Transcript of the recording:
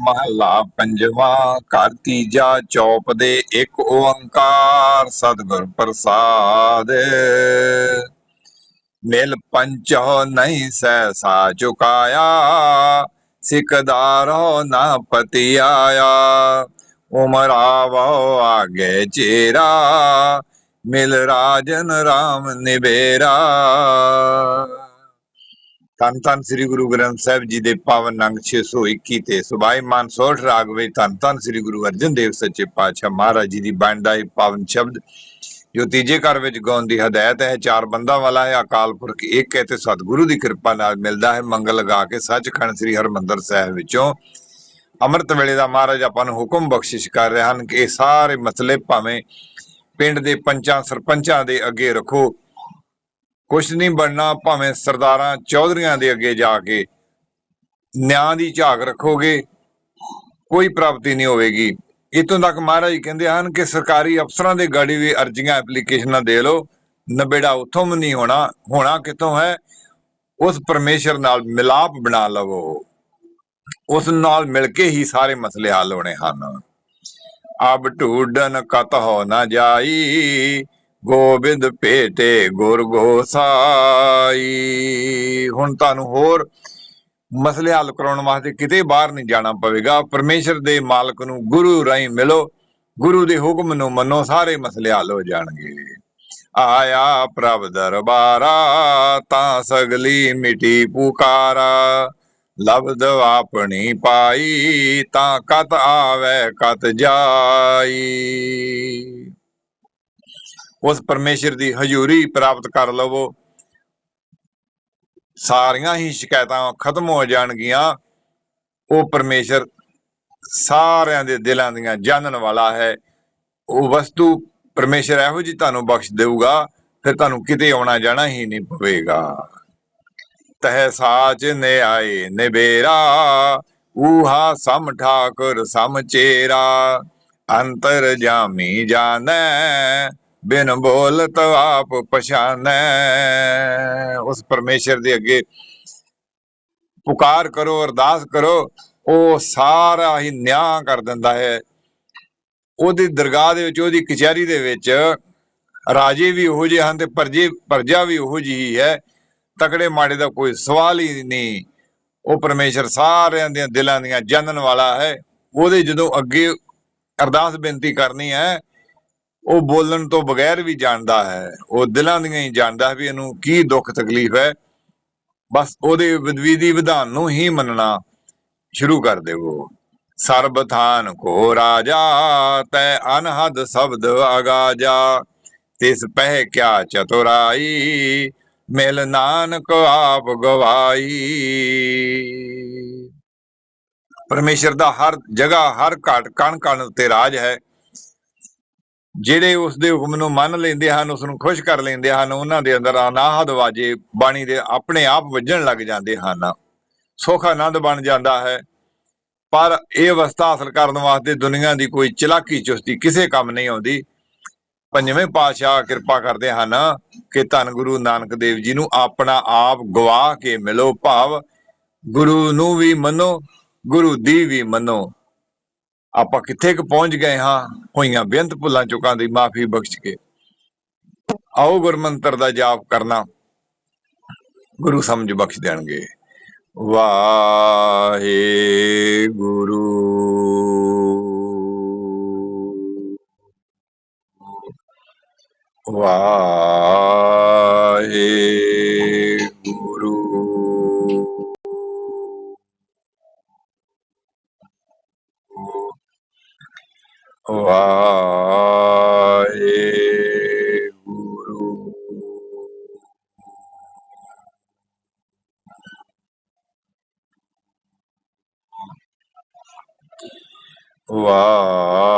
ਮਹਲਾ ਪੰਜਵਾ, ਘਰ ਤੀਜਾ, ਚੌਪ ਦੇ ਇੱਕ ਓੰਕਾਰ, ਸਤਿਗੁਰ ਪ੍ਰਸਾਦ। ਮਿਲ ਪੰਚੋ ਨਹੀਂ ਸਹਿਸਾ ਚੁਕਾਇਆ ਸਿਕਦਾਰੋ ਨਾ ਪਤੀ ਆਇਆ ਉਮਰਾਵੋ ਆਗੇ ਚੇਰਾ, ਮਿਲ ਰਾਜਨ ਰਾਮ ਨਿਬੇਰਾ ਧੰਨ ਧੰਨ ਸ੍ਰੀ ਗੁਰੂ ਗ੍ਰੰਥ ਸਾਹਿਬ ਜੀ ਦੇ ਪਾਵਨ ਅੰਗ 621 ਤੇ ਸੁਭਾਈ ਮਾਨ ਸੋਠ ਧੰਨ ਧੰਨ ਸ੍ਰੀ ਗੁਰੂ ਅਰਜਨ ਦੇਵ ਸੱਚੇ ਪਾਤਸ਼ਾਹ ਮਹਾਰਾਜ ਜੀ ਦੀ ਬਾਣੀ ਦਾ ਇਹ ਪਾਵਨ ਸ਼ਬਦ, ਜੋ ਤੀਜੇ ਘਰ ਵਿੱਚ ਗਾਉਣ ਦੀ ਹਦਾਇਤ ਹੈ, ਚਾਰ ਬੰਦਾ ਵਾਲਾ ਹੈ, ਅਕਾਲ ਪੁਰਖ ਇੱਕ ਹੈ ਤੇ ਸਤਿਗੁਰੂ ਦੀ ਕਿਰਪਾ ਨਾਲ ਮਿਲਦਾ ਹੈ, ਮੰਗਲ ਲਗਾ ਕੇ ਸੱਚਖੰਡ ਸ੍ਰੀ ਹਰਮੰਦਰ ਸਾਹਿਬ ਵਿੱਚੋਂ। ਅੰਮ੍ਰਿਤ ਵੇਲੇ ਦਾ ਮਹਾਰਾਜ ਆਪਾਂ ਨੂੰ ਹੁਕਮ ਬਖਸ਼ਿਸ਼ ਕਰ ਰਹੇ ਹਨ ਕਿ ਇਹ ਸਾਰੇ ਮਸਲੇ ਭਾਵੇਂ ਪਿੰਡ ਦੇ ਪੰਚਾਂ, ਸਰਪੰਚਾਂ ਦੇ ਅੱਗੇ ਰੱਖੋ। ਕੁਛ ਨਹੀਂ ਬਣਨਾ, ਭਾਵੇਂ ਸਰਦਾਰਾਂ ਚੌਧਰੀਆਂ ਦੇ ਅੱਗੇ ਜਾ ਕੇ ਨਿਆਂ ਦੀ ਝਾਕ ਰੱਖੋਗੇ, ਕੋਈ ਪ੍ਰਾਪਤੀ ਨਹੀਂ ਹੋਵੇਗੀ। ਇਤੋਂ ਤੱਕ ਮਹਾਰਾਜ ਕਹਿੰਦੇ ਹਨ ਕਿ ਸਰਕਾਰੀ ਅਫਸਰਾਂ ਦੇ ਗਾੜੀ ਵੀ ਅਰਜ਼ੀਆਂ, ਐਪਲੀਕੇਸ਼ਨਾਂ ਦੇ ਲਓ। ਨਬੇੜਾ ਉਥੋਂ ਵੀ ਨਹੀਂ ਹੋਣਾ ਹੋਣਾ ਕਿਤੋਂ ਹੈ? ਉਸ ਪਰਮੇਸ਼ਰ ਨਾਲ ਮਿਲਾਪ ਬਣਾ ਲਵੋ। ਉਸ ਨਾਲ ਮਿਲ ਕੇ ਹੀ ਸਾਰੇ ਮਸਲੇ ਹੱਲ ਹੋਣੇ ਹਨ। ਅਬ ਢੂਡਨ ਕਤ ਹੋ ਨਾ ਜਾਈ ਗੋਬਿੰਦ ਭੇਟੇ ਗੁਰ ਗੋਸਾਈ। ਹੁਣ ਤੁਹਾਨੂੰ ਹੋਰ ਮਸਲੇ ਹੱਲ ਕਰਾਉਣ ਵਾਸਤੇ ਕਿਤੇ ਬਾਹਰ ਨਹੀਂ ਜਾਣਾ ਪਵੇਗਾ। ਪਰਮੇਸ਼ਰ ਦੇ ਮਾਲਕ ਨੂੰ ਗੁਰੂ ਰਾਹੀਂ ਮਿਲੋ। ਗੁਰੂ ਦੇ ਹੁਕਮ ਨੂੰ ਮੰਨੋ, ਸਾਰੇ ਮਸਲੇ ਹੱਲ ਹੋ ਜਾਣਗੇ। ਆਇਆ ਪ੍ਰਭ ਦਰਬਾਰਾ, ਤਾਂ ਸਗਲੀ ਮਿਟੀ ਪੁਕਾਰਾ। ਲਬਦ ਆਪਣੀ ਪਾਈ, ਤਾਂ ਕਤ ਆਵੇ ਕਤ ਜਾਈ। ਉਸ ਪਰਮੇਸ਼ਰ ਦੀ ਹਜ਼ੂਰੀ ਪ੍ਰਾਪਤ ਕਰ ਲਵੋ। ਸਾਰੀਆਂ ਹੀ ਸ਼ਿਕਾਇਤਾਂ ਖਤਮ ਹੋ ਜਾਣਗੀਆਂ। ਉਹ ਪਰਮੇਸ਼ਰ ਸਾਰਿਆਂ ਦੇ ਦਿਲਾਂ ਦੀਆਂ ਜਾਣਨ ਵਾਲਾ ਹੈ। ਉਹ ਵਸਤੂ ਪਰਮੇਸ਼ਰ ਇਹੋ ਜੀ ਤੁਹਾਨੂੰ ਬਖਸ਼ ਦੇਊਗਾ, ਫਿਰ ਤੁਹਾਨੂੰ ਕਿਤੇ ਆਉਣਾ ਜਾਣਾ ਹੀ ਨਹੀਂ ਪਵੇਗਾ। ਤਹ ਸਾਚ ਨੇ ਆਏ ਨਿਬੇਰਾ ਊਹਾ ਸਮ ਠਾਕੁਰ ਸਮ ਚੇਰਾ, ਅੰਤਰ ਜਾਮੀ ਜਾਣੈ ਬਿਨ ਬੋਲਤ ਆਪ ਪਛਾਨੈ। ਉਸ ਪਰਮੇਸ਼ਰ ਦੇ ਅੱਗੇ ਪੁਕਾਰ ਕਰੋ, ਅਰਦਾਸ ਕਰੋ, ਉਹ ਸਾਰਾ ਹੀ ਨਿਆਂ ਕਰ ਦਿੰਦਾ ਹੈ। ਉਹਦੀ ਦਰਗਾਹ ਦੇ ਵਿੱਚ, ਉਹਦੀ ਕਚਹਿਰੀ ਦੇ ਵਿੱਚ ਰਾਜੇ ਵੀ ਉਹੋ ਜਿਹੇ ਹਨ ਤੇ ਪਰਜੇ, ਪਰਜਾ ਵੀ ਉਹੋ ਜਿਹੀ ਹੈ ਤਕੜੇ ਮਾੜੇ ਦਾ ਕੋਈ ਸਵਾਲ ਹੀ ਨਹੀਂ। ਉਹ ਪਰਮੇਸ਼ਰ ਸਾਰਿਆਂ ਦੇ ਦਿਲਾਂ ਦੀਆਂ ਜਾਣਨ ਵਾਲਾ ਹੈ। ਉਹਦੇ ਜਦੋਂ ਅੱਗੇ ਅਰਦਾਸ ਬੇਨਤੀ ਕਰਨੀ ਹੈ ਉਹ ਬੋਲਣ ਤੋਂ ਬਗੈਰ ਵੀ ਜਾਣਦਾ ਹੈ, ਉਹ ਦਿਲਾਂ ਦੀਆਂ ਹੀ ਜਾਣਦਾ ਹੈ ਵੀ ਇਹਨੂੰ ਕੀ ਦੁੱਖ ਤਕਲੀਫ ਹੈ। ਬਸ ਉਹਦੇ ਵਿਧੀ ਵਿਧਾਨ ਨੂੰ ਹੀ ਮੰਨਣਾ ਸ਼ੁਰੂ ਕਰ ਦੇਵੋ। ਸਰਬਥਾਨ ਕੋ ਰਾਜਾ, ਤੈ ਅਨਹਦ ਸ਼ਬਦ ਅਗਾਜਾ, ਤਿਸ ਪਹਿ ਕਿਆ ਚਤੁਰਾਈ, ਮਿਲ ਨਾਨਕ ਆਪ ਗਵਾਈ। ਪਰਮੇਸ਼ਰ ਦਾ ਹਰ ਜਗ੍ਹਾ, ਹਰ ਘਾਟ ਕਣ ਕਣ ਉੱਤੇ ਰਾਜ ਹੈ। ਜਿਹੜੇ ਉਸ ਦੇ ਹੁਕਮ ਨੂੰ ਮੰਨ ਲੈਂਦੇ ਹਨ ਉਸ ਨੂੰ ਖੁਸ਼ ਕਰ ਲੈਂਦੇ ਹਨ, ਉਹਨਾਂ ਦੇ ਅੰਦਰ ਅਨਾਹਦ ਵਾਜੇ ਬਾਣੀ ਦੇ ਆਪਣੇ ਆਪ ਵੱਜਣ ਲੱਗ ਜਾਂਦੇ ਹਨ। ਸੁਖ ਆਨੰਦ ਬਣ ਜਾਂਦਾ ਹੈ। ਪਰ ਇਹ ਅਵਸਥਾ ਹਾਸਲ ਕਰਨ ਵਾਸਤੇ ਦੁਨੀਆ ਦੀ ਕੋਈ ਚਲਾਕੀ ਚੁਸਤੀ ਕਿਸੇ ਕੰਮ ਨਹੀਂ ਆਉਂਦੀ। ਪੰਜਵੇਂ ਪਾਤਸ਼ਾਹ ਕਿਰਪਾ ਕਰਦੇ ਹਨ ਕਿ ਧੰਨ ਗੁਰੂ ਨਾਨਕ ਦੇਵ ਜੀ ਨੂੰ ਆਪਣਾ ਆਪ ਗਵਾ ਕੇ ਮਿਲੋ ਭਾਵ, ਗੁਰੂ ਨੂੰ ਵੀ ਮੰਨੋ, ਗੁਰੂ ਦੀ ਵੀ ਮੰਨੋ। ਆਪਾਂ ਕਿੱਥੇ ਕੁ ਪਹੁੰਚ ਗਏ ਹਾਂ, ਹੋਈਆਂ ਬੇਅੰਤ ਭੁੱਲਾਂ ਚੁੱਕਾਂ ਦੀ ਮਾਫੀ ਬਖਸ਼ ਕੇ। ਆਓ ਗੁਰਮੰਤਰ ਦਾ ਜਾਪ ਕਰਨਾ। ਗੁਰੂ ਸਮਝ ਬਖਸ਼ ਦੇਣਗੇ। ਵਾਹਿਗੁਰੂ। ਵਾਹਿਗੁਰੂ ਵਾਹਿਗੁਰੂ